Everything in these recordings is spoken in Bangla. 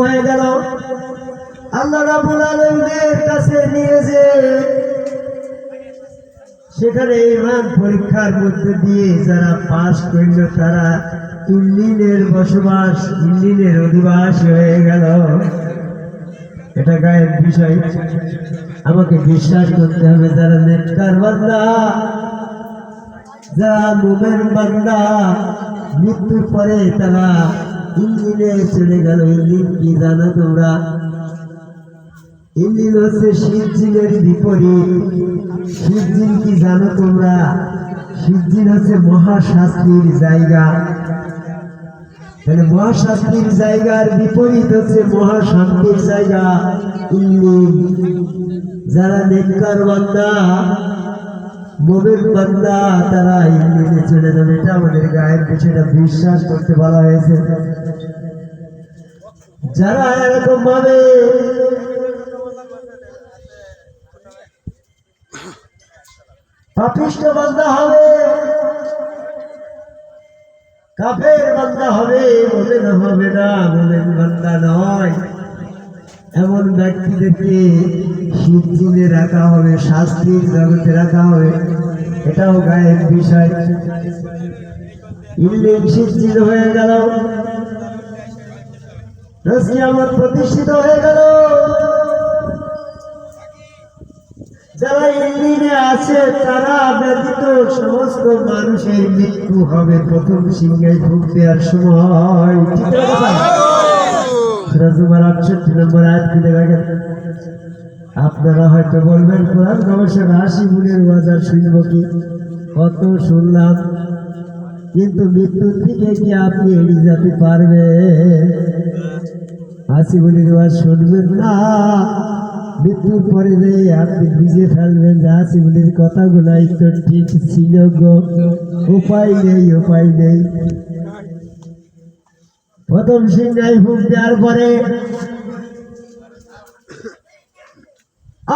হয়ে গেল। আল্লাহ কাছে নিয়ে যে সেখানে ইমান পরীক্ষার মধ্যে দিয়ে যারা পাশ করল, তারা ইল্লিনের বসবাস ইল্লিনের অধিবাস হয়ে গেল। এটা গায়ের বিষয়। আমাকে বিশ্বাস করতে হবে, যারা নেককার বান্দা, যারা মোমের বান্দা, মৃত্যুর পরে তারা ইঞ্জিনে চলে গেল ইঞ্জিন কি জানো তোমরা? ইঞ্জিন হচ্ছে শিবজিনের বিপরীত। শিবজিন কি জানো তোমরা? শিবজিন হচ্ছে মহাশাস্ত্রীর জায়গা। তাহলে মহাশাস্ত্রীর জায়গার বিপরীত হচ্ছে মহাশান্তির জায়গা। ইল্লিন যারা নেককার বান্দা মোমের বান্দা তারা ইল্লিনে চলে যাবে এটা আমাদের গায়ের বিষয়টা বিশ্বাস করতে বলা হয়েছে। যারা এরকম ভাবে পাপিষ্ট বান্দা হবে, কাফের বান্দা হবে বলে না হবে না বলেন বান্দা নয়। এমন ব্যক্তিদেরকে শিবজিনে রাখা হবে, শাস্তির জগতে রাখা হবে, এটাও গায়ের বিষয়। ইল্লিম হয়ে গেল। আমার প্রতিষ্ঠিত হয়ে গেল। যারা ইন্দিনে আছে, তারা ব্যতীত সমস্ত মানুষের মৃত্যু হবে। প্রথম সিংহে ঢুক আর সময় ঠিক আছে কথা? সূরা আটষট্টি নম্বর আয়াত খুলে দেখেন আপনারা হয়তো বলবেন, কোরআন গবেষণা আশি গুণের বাজার শুনব কি? কত শুনলাম। কিন্তু মৃত্যুর দিকে কি আপনি এড়িয়ে যেতে পারবেন? হাসি বলি ওয়াজ শুনবেন না। মৃত্যুর পরে যে আপনি ভিজে ফেলবেন যে হাসি বলির কথাগুলাই তো ঠিক ছিল গো। উপায় নেই উপায় নেই। প্রথম সিংহাই ফুক দেওয়ার পরে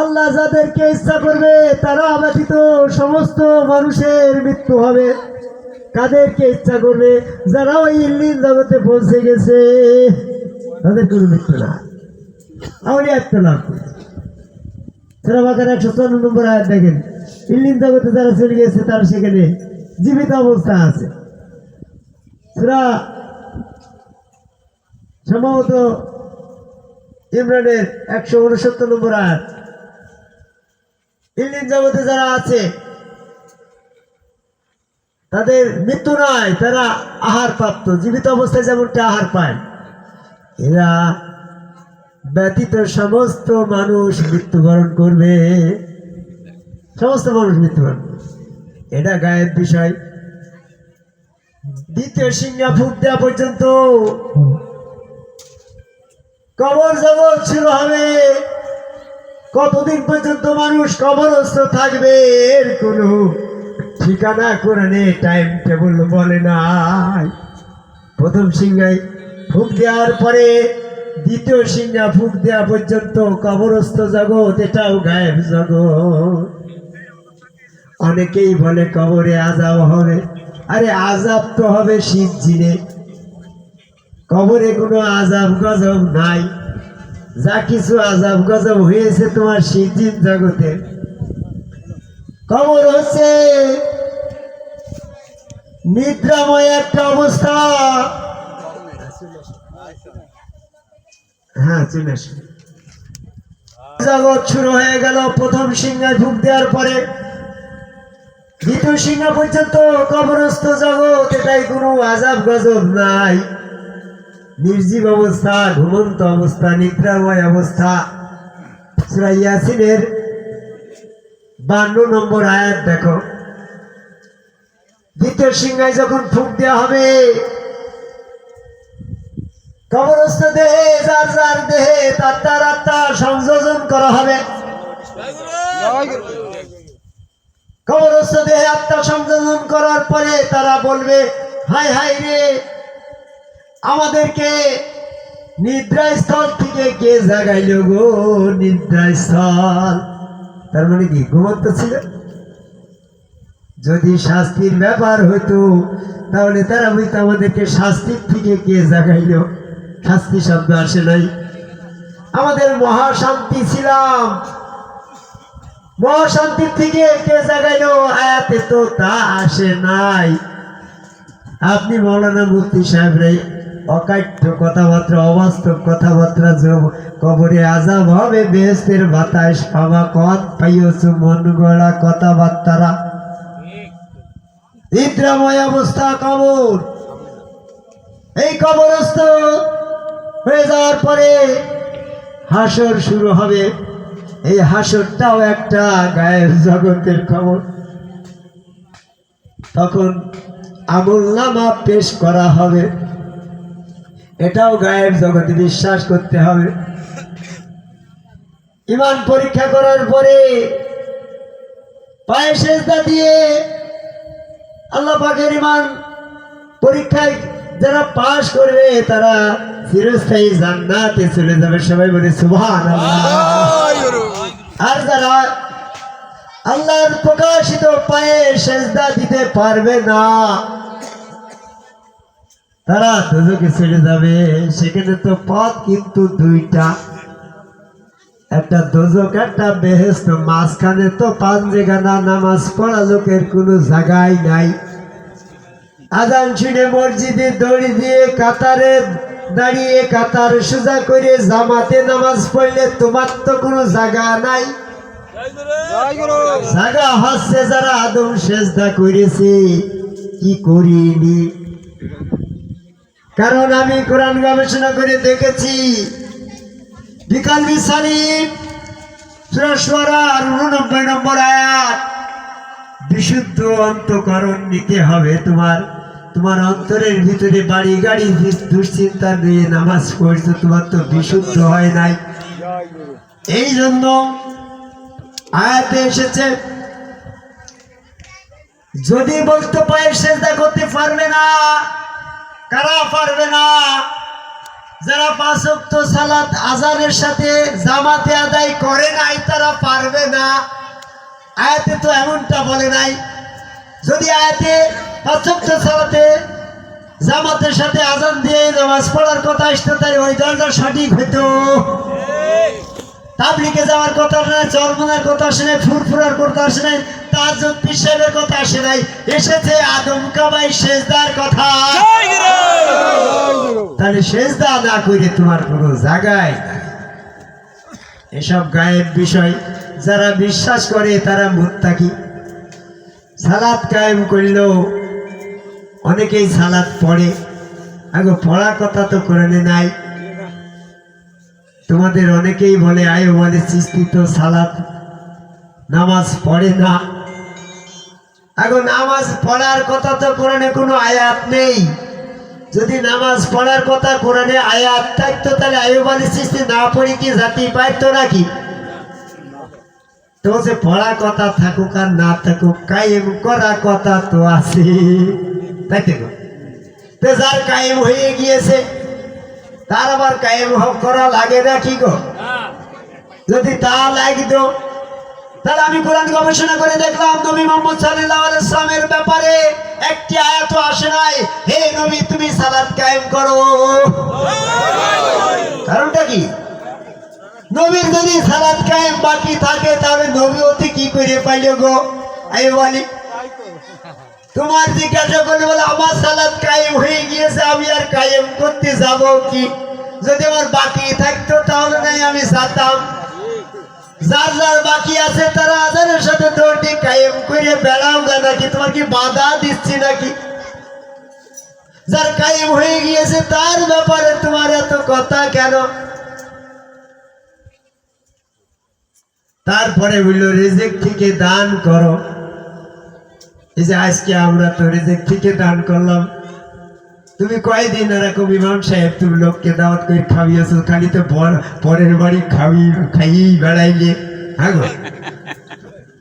আল্লাহ যাদেরকে ইচ্ছা করবে তারা ব্যতীত সমস্ত মানুষের মৃত্যু হবে। কাদেরকে ইচ্ছা করবে? যারা ওই ইল্লিন জগতে পৌঁছে গেছে, তাদের কোনো মৃত্যু না। আউলিয়া একটা লাভ সেরা বাকার একশো চন্ন নম্বর আয়াত দেখেন ইল্লিন জগতে যারা চলে গেছে, তারা সেখানে জীবিত অবস্থা আছে। সেরা সম্ভবত ইমরানের একশো উনসত্তর নম্বর আয়াত। ইল্লিন জগতে যারা আছে, তাদের মৃত্যু নয়, তারা আহার প্রাপ্ত, জীবিত অবস্থায় যেমনটা আহার পায়। এরা ব্যতীত সমস্ত মানুষ মৃত্যুবরণ করবে। সমস্ত মানুষ মৃত্যুবরণ। এটা গায়ের বিষয়। দ্বিতীয় সিংহা দেওয়া পর্যন্ত কবর জবর ছিল হবে। কতদিন পর্যন্ত মানুষ কবরস্থ থাকবে এর কোনো ঠিকানা করে নে টাইম টেবল বলে নাই। প্রথম সিংহাই ফুক দেওয়ার পরে দ্বিতীয় সিংহা ফুক দেওয়া পর্যন্ত কবরস্থ জগৎ, এটাও গায়েব জগৎ। অনেকেই বলে কবরে আজাব হবে। আরে আজাব তো হবে শিব জিনে কবরে কোনো আজাব গজব নাই। যা কিছু আজাব গজব হয়েছে তোমার শিবজিন জগতে। কবর হচ্ছে নিদ্রাময় একটা অবস্থা। হ্যাঁ আসুন। জগৎ শুরু হয়ে গেল প্রথম সিংহায় ঢুক দেওয়ার পরে। দ্বিতীয় সিংহা পর্যন্ত কবরস্থ জগৎ, এটাই কোনো আজাব গজব নাই। নির্জীব অবস্থা ঘুমন্ত অবস্থা, নিদ্রাময় অবস্থা। সূরা ইয়াসিনের বান্ন নম্বর আয়াত দেখো। দ্বিতীয় সিংহায় যখন ফুক দেওয়া হবে, কবরস্থ দেহে, যার যার দেহে, তার তার আত্মা সংযোজন করা হবে। কবরস্থ দেহে আত্মা সংযোজন করার পরে তারা বলবে হাই হাই রে আমাদেরকে নিদ্রাস্থল থেকে কে জাগাইল গো নিদ্রাস্থল? তার মানে কি, ঘুমন্ত ছিল? যদি শাস্তির ব্যাপার হতো, তাহলে তারা বলতো আমাদেরকে শাস্তির থেকে কে জাগাইল? শাস্তি শব্দ আসে নাই। আমাদের মহাশান্তি ছিলাম। মহাশান্তির থেকে কে জাগাইলো? আয়াতে তো তা আসে নাই। আপনি মৌলানা মুফতি সাহেব রে অকাঠ্য কথাবার্তা, অবাস্তব কথাবার্তা কবরে আজাব হবে বেহেস্তের বাতাস পাবা কত পাইয়ছু মন গড়া কথাবার্তারা। নিদ্রাময় অবস্থা কবর। এই কবরস্থ হয়ে যাওয়ার পরে হাসর শুরু হবে। এই হাসরটাও একটা গায়ের জগতের খবর তখন আমল নামা পেশ করা হবে। এটাও গায়ের জগতে বিশ্বাস করতে হবে। ইমান পরীক্ষা করার পরে পায়ে সেজদা দিয়ে আল্লাহ ইমান পরীক্ষায় যারা পাশ করবে, তারা চিরস্থায়ী জান্নাতে চলে যাবে। সবাই বলে সুবহান আর যারা আল্লাহর প্রকাশিত পায়ে সেজদা দিতে পারবে না তারা দুজকে চলে যাবে। সেখানে তো পথ কিন্তু দুইটা। একটা দোজক, একটা বেহেস্ত মাঝখানে তো জায়গা নামাজ পড়া লোকের কোনো জায়গায় নাই। আজান শুনে মসজিদে দড়ি দিয়ে কাতারে দাঁড়িয়ে কাতার সোজা করে জামাতে নামাজ পড়লে তোমার তো কোনো জায়গা নাই। জায়গা হচ্ছে যারা আদম সেজদা করেছে। কি করিনি? কারণ আমি কোরআন গবেষণা করে দেখেছি। বিকাল সুরস্বরার উননব্বই নম্বর আয়াত। বিশুদ্ধ অন্তকরণ নিতে হবে তোমার। তোমার অন্তরের ভিতরে বাড়ি গাড়ি দুশ্চিন্তা নিয়ে নামাজ পড়ছো, তোমার তো বিশুদ্ধ হয় নাই। এই জন্য আয়াতে এসেছে, যদি বলতে পায়ে সেজদা করতে পারবে না কারা পারবে না, যারা পাঁচক্ত সালাত আজানের সাথে জামাতে আদায় করে নাই, তারা পারবে না। আয়াতে তো এমনটা বলে নাই, যদি আয়াতে পাঁচক্ত সালাতে জামাতের সাথে আজান দিয়ে নামাজ পড়ার কথা আসতো তাই ওই দলটা সঠিক হইতো। তাবলিকে যাওয়ার কথা আসে নাই চরমনার কথা আসে নাই ফুরফুরার কথা আসে নাই তাজুদ পিসাবের কথা আসে নাই এসেছে আদম কাবাই শেষদার কথা। তাহলে সেজদা না করে তোমার কোনো জায়গায় এসব গায়েব বিষয় যারা বিশ্বাস করে তারা মুত্তাকি। সালাদ কায়েম করলেও অনেকেই সালাদ পড়ে। আগে পড়ার কথা তো কোরআনে নাই। তোমাদের অনেকেই বলে, আয়ো বলে সৃষ্টি তো সালাদ নামাজ পড়ে না। এখন নামাজ পড়ার কথা তো কোরআনে কোনো আয়াত নেই। যদি নামাজ পড়ার কথা কোরআনে আয়াত থাকতো, তাহলে আয়ুব আলী সৃষ্টি না পড়ি কি জাতি পাইতো নাকি? তো সে পড়া কথা থাকুক আর না থাকুক, কায়েম করা কথা তো আছে তাই তো যার কায়েম হয়ে গিয়েছে তার আবার কায়েম হ- করা লাগে না, কি গো? যদি তা লাগতো, তাহলে আমি কোরআন গবেষণা করে দেখলাম, নবী মোহাম্মদ সাল্লাল্লাহু আলাইহি সাল্লামের ব্যাপারে একটি আয়াত আসে নাই। হে নবী, তুমি সালাত কায়েম করো। কারণটা কি? নবীর যদি সালাত কায়েম বাকি থাকে, তাহলে নবী অতি কি করে পাইলে গো? আই বলি তোমার জিজ্ঞাসা করলে বলে, আমার সালাত কায়েম হয়ে গিয়েছে, আমি আর কায়েম করতে যাব কি? যদি আমার বাকি থাকতো, তাহলে নাই আমি যেতাম যার যার বাকি আছে, তারা আজানের সাথে দৌড়টি কায়েম করে বেড়াও গা নাকি? তোমার কি বাধা দিচ্ছি নাকি? যার কায়েম হয়ে গিয়েছে, তার ব্যাপারে তোমার এত কথা কেন? তারপরে বলল, রেজেক থেকে দান করো। এই যে আজকে আমরা তো রেজেক থেকে দান করলাম তুমি কয়দিন এরকম ইমাম সাহেব তুমি লোককে দাওয়াত করে খাওয়িয়েছো? খালি তো পর- পরের বাড়ি খাবি খাইয়েই বেড়াইলে। হ্যাঁ গো?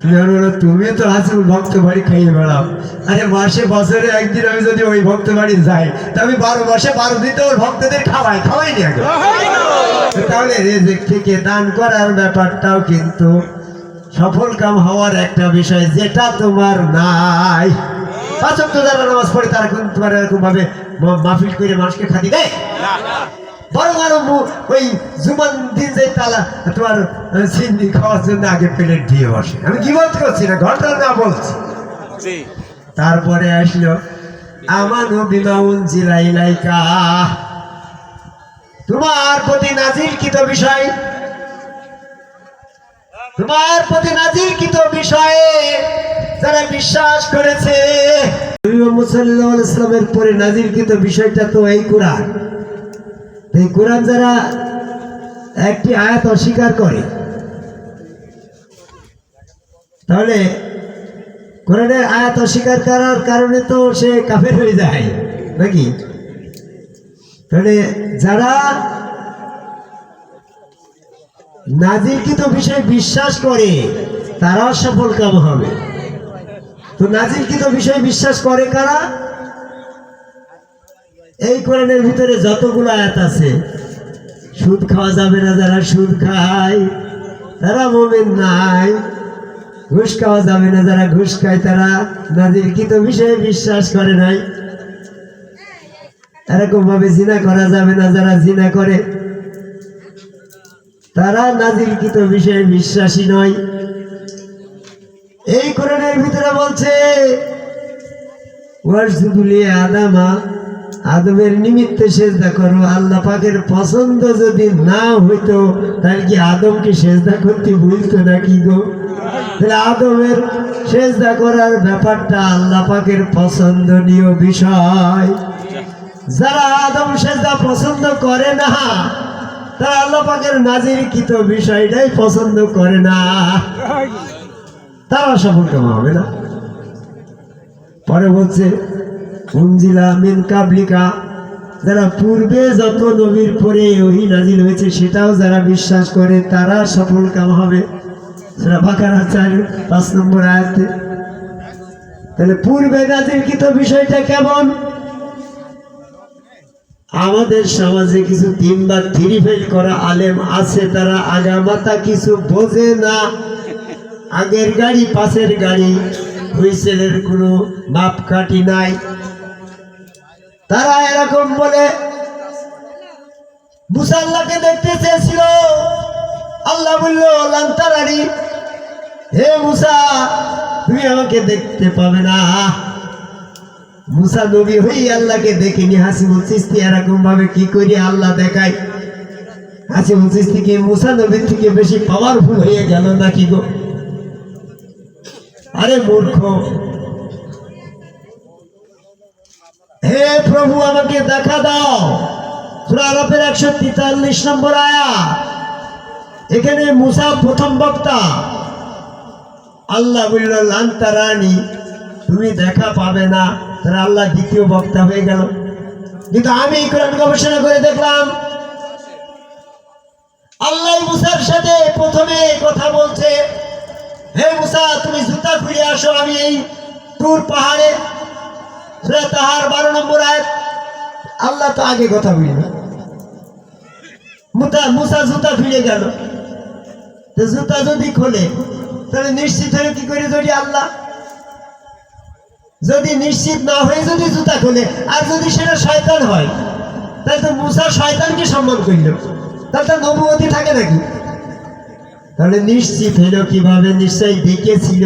তুমি আর বলো, তুমি তো হাসিল ভক্ত বাড়ি খাইয়ে বেড়াও। আরে মাসে বছরে একদিন আমি যদি ওই ভক্ত বাড়ি যাই তা আমি বারো মাসে বারো দিতে ওর ভক্তদের খাওয়াই খাওয়াই নি তাহলে রেজেক থেকে দান করার ব্যাপারটাও কিন্তু সফল কাম হওয়ার একটা বিষয় যেটা তোমার নাই। পাঁচক তো যারা নামাজ পড়ে তারা কিন্তু তোমার এরকম ভাবে মাহফিল করে মানুষকে খাতি দেয়। আরও মু- ওই জুমান দিন যে তালা তোমার সিন্নি খাওয়ার জন্য আগে প্লেট দিয়ে বসে। আমি কি বলতে করছি না? ঘটনা না বলছি। তারপরে আসলো আমানু বিমাউন জিলাইলাইকা। তোমার প্রতি নাজিরকৃত বিষয় তোমার প্রতি নাজিরকৃত বিষয়ে যারা বিশ্বাস করেছে ইসলামের পরে নাজিরকৃত বিষয়টা তো এই কোরআন। এই কোরআন যারা একটি আয়াত অস্বীকার করে, তাহলে কোরআনের আয়াত অস্বীকার করার কারণে তো সে কাফের হয়ে যায়, নাকি? তাহলে যারা নাজিরকৃত বিষয়ে বিশ্বাস করে? তারাও সফল কাম হবে। তো নাজিরকৃত বিষয়ে বিশ্বাস করে কারা? এই কোরআনের ভিতরে যতগুলো আয়াত আছে, সুদ খাওয়া যাবে না যারা সুদ খায়, তারা মোমেন নাই। ঘুষ খাওয়া যাবে না যারা ঘুষ খায়, তারা নাজিরকৃত বিষয়ে বিশ্বাস করে নাই? এরকম ভাবে জিনা করা যাবে না যারা জিনা করে। তারা নাজিরকৃত বিষয়ে বিশ্বাসী নয়। এই কোরআনের ভিতরে বলছে আদামা, আদমের নিমিত্তে সেজদা করো। আল্লাহ পাকের পছন্দ যদি না হইতো, তাহলে কি আদমকে সেজদা করতে ভুলতো নাকি গো? তাহলে আদমের সেজদা করার ব্যাপারটা আল্লাহ পাকের পছন্দনীয় বিষয়। যারা আদম সেজদা পছন্দ করে না তারা আল্লাহ পাকের নাজির নাজিরকৃত বিষয়টাই পছন্দ করে না। তারা সফল কামা হবে না। পরে বলছে, উনজিলা মিন কাবলিকা। যারা পূর্বে যত নবীর পরে ওহি নাজিল হয়েছে, সেটাও যারা বিশ্বাস করে, তারা সফল কাম হবে। সেটা বাকার চার, পাঁচ নম্বর আয়াতে। তাহলে পূর্বে নাজিলকৃত বিষয়টা কেমন? আমাদের সমাজে কিছু তিনবার থ্রি ফেল করা আলেম আছে, তারা আগামাতা কিছু বোঝে না। আগের গাড়ি, পাশের গাড়ি হুইসেলের কোনো মাপ কাটি নাই। তারা এরকম বলে মুসাল্লাকে দেখতে চেয়েছিল। আল্লাহ বলল লান্তারারি হে মুসা, তুমি আমাকে দেখতে পাবে না। মুসা নবী হই আল্লাহকে দেখিনি, হাসিমুল চিস্তি এরকম ভাবে কি করি আল্লাহ দেখায়? হাসিমুল চিস্তি কি মুসা নবীর থেকে বেশি পাওয়ারফুল হয়ে গেল নাকি গো? আরে মূর্খ। হে প্রভু, আমাকে দেখা দাও। সূরা আরাফের একশো তেতাল্লিশ নম্বর আয়া এখানে মুসা প্রথম বক্তা। আল্লাহ বলল, লান্তারানি, তুমি দেখা পাবে না। তারা আল্লাহ দ্বিতীয় বক্তা হয়ে গেল। কিন্তু আমি কোরআন গবেষণা করে দেখলাম, আল্লাহ মুসার সাথে প্রথমে কথা বলছে, হে মুসা, তুমি জুতা ফিরে আসো, আমি এই টুর পাহাড়ে। তাহার বারো নম্বর আয়াত। আল্লাহ তো আগে কথা বলি না। মুসা জুতা ফিরে গেল। জুতা যদি খোলে, তাহলে নিশ্চিত হলে কি করে যদি আল্লাহ যদি নিশ্চিত না হয়ে যদি জুতা খোলে, আর যদি সেটা শয়তান হয়, তাহলে তো মুসা শয়তানকে সম্মান করল। তাহলে তো নবুয়তি থাকে নাকি? তাহলে নিশ্চিত হইল কীভাবে নিশ্চয়ই দেখেছিল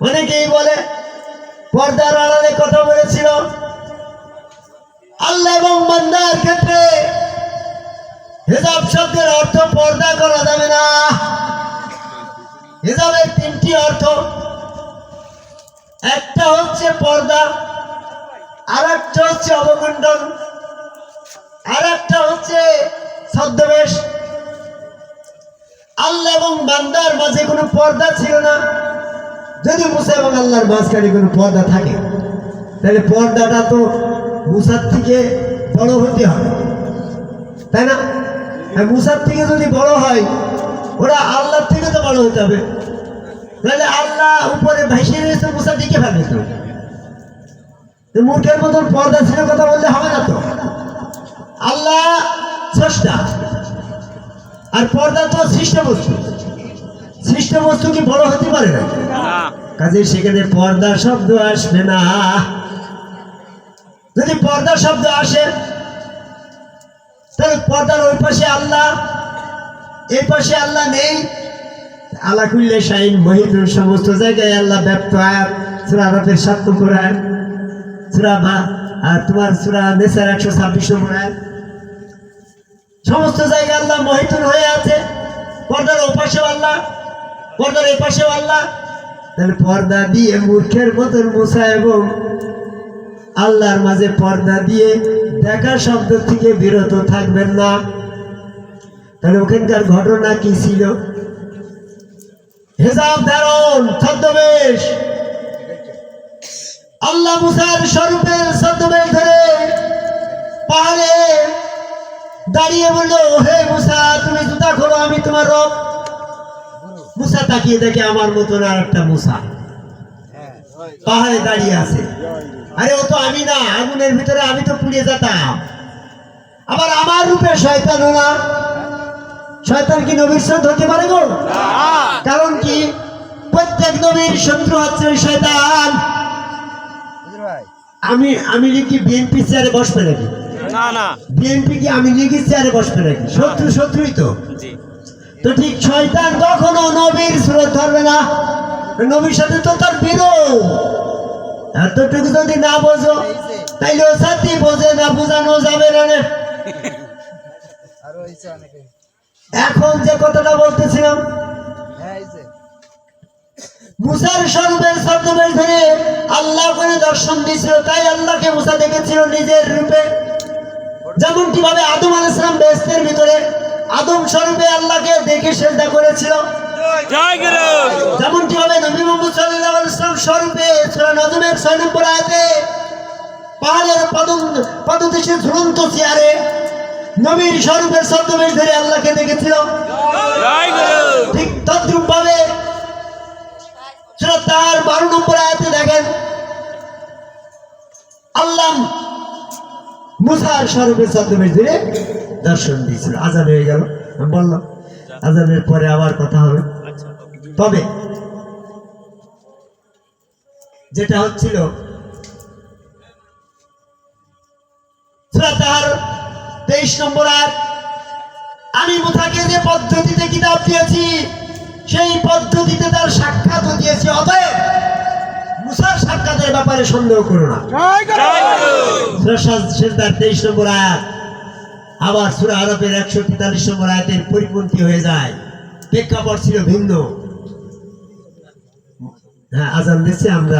অনেকেই বলে, পর্দার আড়ালে কথা বলেছিল, আল্লাহ এবং বান্দার ক্ষেত্রে হেজাব শব্দের অর্থ পর্দা করা যাবে না। হেজাবের তিনটি অর্থ একটা হচ্ছে পর্দা আর একটা হচ্ছে অবমণ্ডন আর একটা হচ্ছে ছদ্মবেশ। আল্লাহ এবং বান্দার মাঝে কোনো পর্দা ছিল না। যদি মুসা এবং আল্লাহর মাঝখানে কোনো পর্দা থাকে, তাহলে পর্দাটা তো মুসার থেকে বড় হতে হবে। তাই না? মুসার থেকে যদি বড় হয়, ওরা আল্লাহর থেকে তো বড় হতে হবে। তাহলে আল্লাহ উপরে ভাসিয়ে রয়েছে মুসা দিকে ভাবে তো। মূর্খের মতন পর্দা ছিল কথা বললে হবে না তো? আল্লাহ স্রষ্টা। আর পর্দা তো সৃষ্ট বস্তু। সৃষ্ট বস্তু কি বড় হতে পারে না? কাজে সেখানে পর্দা শব্দ আসবে না। যদি পর্দা শব্দ আসে, তাহলে পর্দার ওই পাশে আল্লাহ, এই পাশে আল্লাহ নেই। আল্লাহ কুল্লে শাহিন মহিদুর সমস্ত জায়গায় আল্লাহ ব্যপ্ত আয়াত সুরা আরবের সাত নম্বর আয়াত। সুরা মা, আর তোমার সুরা নেসার একশো ছাব্বিশ নম্বর আয়াত। সমস্ত জায়গায় আল্লাহ মহিতুন হয়ে আছে। পর্দার ওপাশেও আল্লাহ, পর্দার এপাশেও আল্লাহ। তাহলে পর্দা দিয়ে মূর্খের মতন মোসা এবং আল্লাহর মাঝে পর্দা দিয়ে দেখা শব্দ থেকে বিরত থাকবেন না। তাহলে ওখানকার ঘটনা কি ছিল? হেজাব ধারণ, ছদ্মবেশ। আল্লাহ মুসার স্বরূপের ছদ্মবেশ ধরে পাহাড়ে দাঁড়িয়ে বলল, হে মুসা, তুমি জুতা খোলো, আমি তোমার রব। মুসা তাকিয়ে দেখে আমার মতন আর একটা মুসা পাহাড়ে দাঁড়িয়ে আছে। আরে, ও তো আমি না, আগুনের ভিতরে আমি তো পুড়িয়ে যেতাম। আবার আমার রূপে শয়তান না। শয়তান কি নবীর সাথে হতে পারে গো? কারণ কি? প্রত্যেক নবীর শত্রু হচ্ছে শয়তান। আমি আমি লিখি বিএনপি চেয়ারে বসবে নাকি? না না। বিএনপি কি আমি লিখি চেয়ারে বসবে নাকি? শত্রু শত্রুই তো। তো ঠিক শয়তান কখনো নবীর স্রোত ধরবে না। নবীর সাথে তো তার বিরোধ। এতটুকু যদি না বোঝো তাইলে ও সাথী বোঝে না বোঝানো যাবে না এখন যে কথাটা বলতেছিলাম হ্যাঁ মুসার স্বরূপের ছদ্মবেশ ধরে আল্লাহ করে দর্শন দিয়েছিল তাই আল্লাহকে মুসা দেখেছিল নিজের রূপে। যেমন কীভাবে আদম আলাইসালাম বেস্তের ভিতরে আদম স্বরূপে আল্লাহকে দেখে সেজদা করেছিল। জয়। গুরু। যেমন কীভাবে নবী মোহাম্মদ সাল্লাল্লাহু আলাইহি ওয়াসাল্লাম স্বরূপে নজমের 6 নম্বর আয়াতে পাহাড়ের পদম পদদেশে ঝুলন্ত চেয়ারে নবীর স্বরূপের ছদ্মবেশ ধরে আল্লাহকে দেখেছিল। ঠিক তদ্রুপ ভাবে তার বারো নম্বর আয়াতে দেখেন, আল্লাহ মুসার স্বরূপের ছদ্মবেশ ধরে দর্শন দিয়েছিল। আজান হয়ে গেল। আমি বললাম, আজানের পরে আবার কথা হবে। তবে যেটা হচ্ছিল তাহার তেইশ নম্বর আয়াত আমি মুথাকে যে পদ্ধতিতে কিতাব দিয়েছি সেই পদ্ধতিতে তার সাক্ষাৎ দিয়েছি। অতএব মুসার সাক্ষাতের ব্যাপারে সন্দেহ করো না। জয় গুরু সেজদার তেইশ নম্বর আয়াত আবার সুরা আরবের একশো তেতাল্লিশ নম্বর আয়াতের পরিপন্থী হয়ে যায়। প্রেক্ষাপট ছিল ভিন্ন। হ্যাঁ আজান দিচ্ছে আমরা।